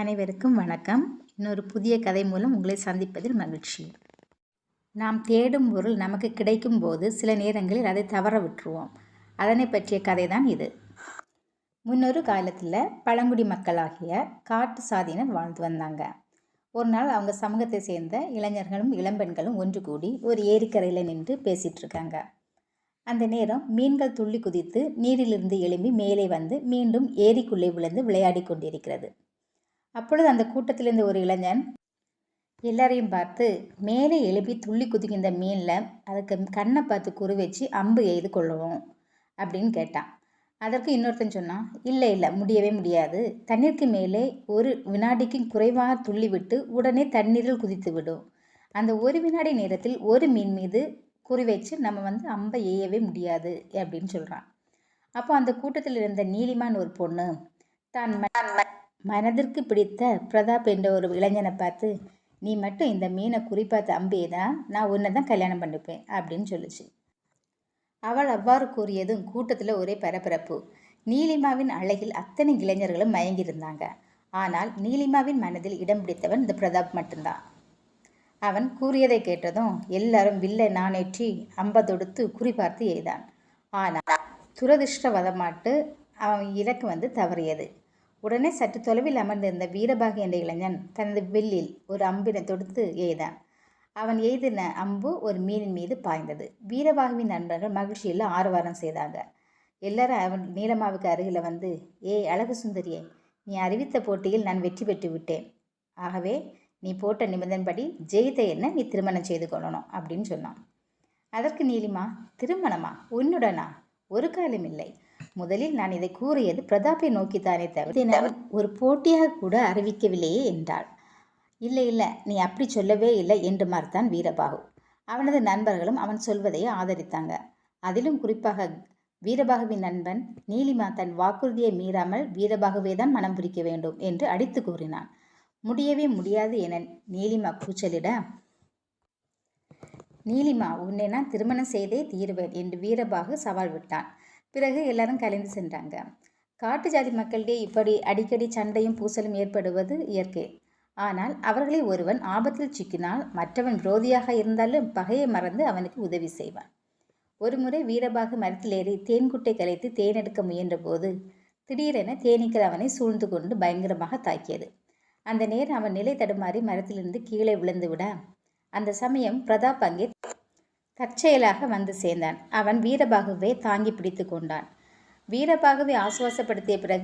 அனைவருக்கும் வணக்கம். இன்னொரு புதிய கதை மூலம் உங்களை சந்திப்பதில் மகிழ்ச்சி. நாம் தேடும் பொருள் நமக்கு கிடைக்கும் போது சில நேரங்களில் அதை தவற விட்டுருவோம். அதனை பற்றிய கதை தான் இது. முன்னொரு காலத்தில் பழங்குடி மக்களாகிய காட்டு சாதியினர் வாழ்ந்து வந்தாங்க. ஒரு நாள் அவங்க சமூகத்தை சேர்ந்த இளைஞர்களும் இளம்பெண்களும் ஒன்று கூடி ஒரு ஏரிக்கரையில் நின்று பேசிகிட்டு இருக்காங்க. அந்த நேரம் மீன்கள் துள்ளி குதித்து நீரிலிருந்து எழும்பி மேலே வந்து மீண்டும் ஏரிக்குள்ளே விழுந்து விளையாடி கொண்டிருக்கிறது. அப்பொழுது அந்த கூட்டத்திலிருந்து ஒரு இளைஞன் எல்லாரையும் பார்த்து மேலே எழுப்பி துள்ளி குதிக்கின்ற மீனில் அதுக்கு கண்ணை பார்த்து குறு வச்சு அம்பு எய்து கொள்ளுவோம் அப்படின்னு கேட்டான். அதற்கு இன்னொருத்தன் சொன்னான் இல்லை இல்லை முடியவே முடியாது. தண்ணீருக்கு மேலே ஒரு வினாடிக்கும் குறைவாக துள்ளி விட்டு உடனே தண்ணீரில் குதித்து விடும் அந்த ஒரு வினாடி நேரத்தில் ஒரு மீன் மீது குறி வச்சு நம்ம வந்து அம்பை எய்யவே முடியாது அப்படின்னு சொல்கிறான் அப்போ அந்த கூட்டத்தில் இருந்த நீலிமான் ஒரு பொண்ணு தான் மனதிற்கு பிடித்த பிரதாப் என்ற ஒரு இளைஞனை பார்த்து நீ மட்டும் இந்த மீனை குறிப்பாக அம்பியை தான் நான் உன்னை தான் கல்யாணம் பண்ணிப்பேன் அப்படின்னு சொல்லுச்சு. அவள் அவ்வாறு கூறியதும் கூட்டத்தில் ஒரே பரபரப்பு. நீலிமாவின் அழகில் அத்தனை இளைஞர்களும் மயங்கியிருந்தாங்க. ஆனால் நீலிமாவின் மனதில் இடம் பிடித்தவன் இந்த பிரதாப் மட்டும்தான். அவன் கூறியதை கேட்டதும் எல்லாரும் வில்லை நானேற்றி அம்பதொடுத்து குறிபார்த்து எய்தான். ஆனால் துரதிருஷ்டவதமாட்டு அவன் இலக்கு வந்து தவறியது. உடனே சற்று தொலைவில் அமர்ந்திருந்த வீரபாகு என்ற இளைஞன் தனது வில்லில் ஒரு அம்பினை தொடுத்து எய்தான். அவன் எய்தின அம்பு ஒரு மீனின் மீது பாய்ந்தது. வீரபாகுவின் நண்பர்கள் மகிழ்ச்சியில் ஆரவாரம் செய்தாங்க. எல்லாரும் அவன் நீலமாவுக்கு அருகில் வந்து ஏய் அழகு சுந்தரியே நீ அறிவித்த போட்டியில் நான் வெற்றி பெற்று விட்டேன். ஆகவே நீ போட்ட நிபந்தன்படி ஜெயித்த என்ன நீ திருமணம் செய்து கொள்ளணும் அப்படின்னு சொன்னான். அதற்கு நீலிமா திருமணமா? உன்னுடனா? ஒரு காலம் இல்லை. முதலில் நான் இதை கூறியது பிரதாப்பை நோக்கித்தானே தவிர ஒரு போட்டியாக கூட அறிவிக்கவில்லையே என்றாள். இல்லை இல்லை நீ அப்படி சொல்லவே இல்லை என்று மறுத்தான் வீரபாகு. அவனது நண்பர்களும் அவன் சொல்வதையே ஆதரித்தாங்க. அதிலும் குறிப்பாக வீரபாகுவின் நண்பன் நீலிமா தன் வாக்குறுதியை மீறாமல் வீரபாகுவே தான் மனம் பிரிக்க வேண்டும் என்று அடித்து கூறினான். முடியவே முடியாது என நீலிமா கூச்சலிட நீலிமா உன்னை நான் திருமணம் செய்தே தீருவேன் என்று வீரபாகு சவால் விட்டான். பிறகு எல்லாரும் கலைந்து சென்றாங்க. காட்டு ஜாதி மக்களிடையே இப்படி அடிக்கடி சண்டையும் பூசலும் ஏற்படுவது இயற்கை. ஆனால் அவர்களை ஒருவன் ஆபத்தில் சிக்கினால் மற்றவன் விரோதியாக இருந்தாலும் பகையை மறந்து அவனுக்கு உதவி செய்வான். ஒருமுறை வீரபாகு மரத்தில் ஏறி தேன்குட்டை கலைத்து தேனெடுக்க முயன்றபோது திடீரென தேனீக்கள் அவனை சூழ்ந்து கொண்டு பயங்கரமாக தாக்கியது. அந்த நேரம் அவன் நிலை தடுமாறி மரத்திலிருந்து கீழே விழுந்து விட அந்த சமயம் பிரதாப் அங்கே தற்செயலாக வந்து சேர்ந்தான். அவன் வீரபாகுவை தாங்கி பிடித்து கொண்டான். வீரபாகுவை ஆசுவாசப்படுத்திய பிறகு